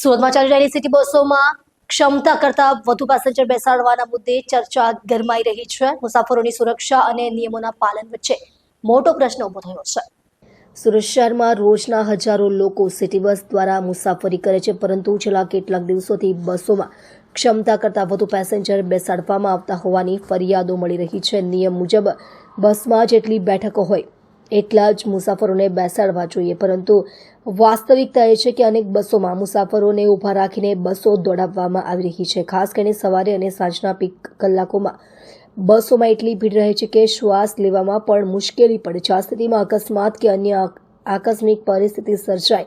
સુરતમાં ચાલી રહેલી સિટી બસોમાં ક્ષમતા કરતા વધુ પેસેન્જર બેસાડવાના મુદ્દે ચર્ચા ગરમાઈ રહી છે. મુસાફરોની સુરક્ષા અને નિયમોના પાલન વચ્ચે મોટો પ્રશ્ન ઊભો થયો છે. સુરત શહેરમાં રોજના હજારો લોકો સિટી બસ દ્વારા મુસાફરી કરે છે, પરંતુ છેલ્લા કેટલાક દિવસોથી બસોમાં ક્ષમતા કરતાં વધુ પેસેન્જર બેસાડવામાં આવતા હોવાની ફરિયાદો મળી રહી છે. નિયમ મુજબ બસમાં જેટલી બેઠકો હોય એટલા જ મુસાફરોને બેસાડવા જોઈએ. પરંતુ વાસ્તવિકતા એ છે કે અનેક બસોમાં મુસાફરોને ઊભા રાખીને બસો દોડાવવામાં આવી રહી છે. ખાસ કરીને સવારે અને સાંજના પીક કલાકોમાં. બસોમાં એટલી ભીડ રહે છે કે શ્વાસ લેવામાં પણ મુશ્કેલી પડે છે. આ સ્થિતિમાં અકસ્માત કે અન્ય આકસ્મિક પરિસ્થિતિ સર્જાય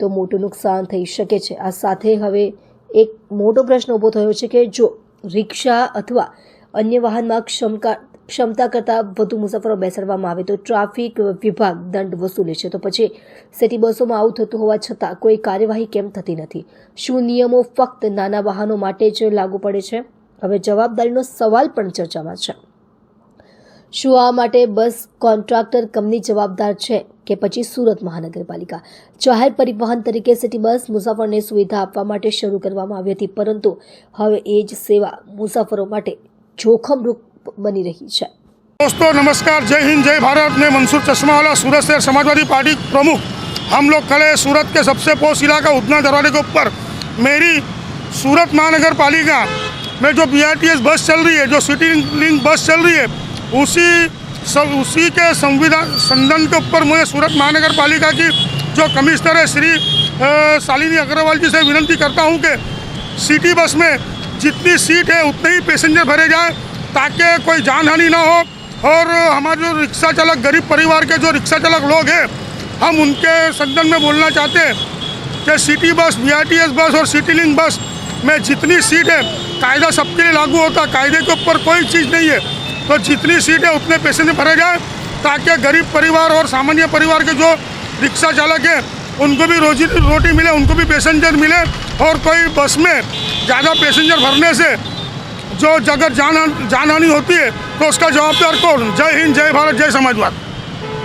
તો મોટું નુકસાન થઈ શકે છે. આ સાથે હવે એક મોટો પ્રશ્ન ઊભો થયો છે કે જો રિક્ષા અથવા અન્ય વાહનમાં ક્ષમતા ક્ષમતા કરતાં વધુ મુસાફરો બેસાડવામાં આવે તો ટ્રાફિક વિભાગ દંડ વસૂલે છે. તો પછી સિટી બસોમાં આવું થતું હોવા છતાં કોઈ કાર્યવાહી કેમ થતી નથી? શું નિયમો ફક્ત નાના વાહનો માટે જ લાગુ પડે છે? હવે જવાબદારીનો સવાલ પણ ચર્ચામાં છે. શું આ માટે બસ કોન્ટ્રાક્ટર કંપની જવાબદાર છે કે પછી સુરત મહાનગરપાલિકા? જાહેર પરિવહન તરીકે સિટી બસ મુસાફરને સુવિધા આપવા માટે શરૂ કરવામાં આવી હતી, પરંતુ હવે એ જ સેવા મુસાફરો માટે જોખમરૂપ બની રહી છે दोस्तों नमस्कार जय हिंद जय भारत मैं मंसूर चश्मा वाला सूरत शहर समाजवादी पार्टी प्रमुख हम लोग खड़े हैं सूरत के सबसे पोस्ट इलाका उतना दरवाजे के ऊपर मेरी सूरत महानगर पालिका में जो बी बस चल रही है जो सिटी लिंक बस चल रही है उसी सब उसी के संविधान संदन के ऊपर मुझे सूरत महानगर पालिका की जो कमिश्नर है श्री अ, शालिनी अग्रवाल जी से विनती करता हूँ कि सिटी बस में जितनी सीट है उतने ही पैसेंजर भरे जाए ताकि कोई जान हानि ना हो और हमारे जो रिक्शा चालक, गरीब परिवार के जो रिक्शा चालक लोग हैं, हम उनके संदन में बोलना चाहते हैं कि सिटी बस बी बस और सिटी लिंक बस में जितनी सीट है, कायदा सबके लिए लागू होता है। कायदे के ऊपर कोई चीज़ नहीं है। तो जितनी सीट है उतने पैसेंजर भरे जाए, ताकि गरीब परिवार और सामान्य परिवार के जो रिक्शा चालक हैं, उनको भी रोजी रोटी मिले, उनको भी पैसेंजर मिले और कोई बस में ज़्यादा पैसेंजर भरने से जो अगर जान जान हानि होती है तो उसका जवाबदार कौन जय हिंद जय भारत जय समाजवाद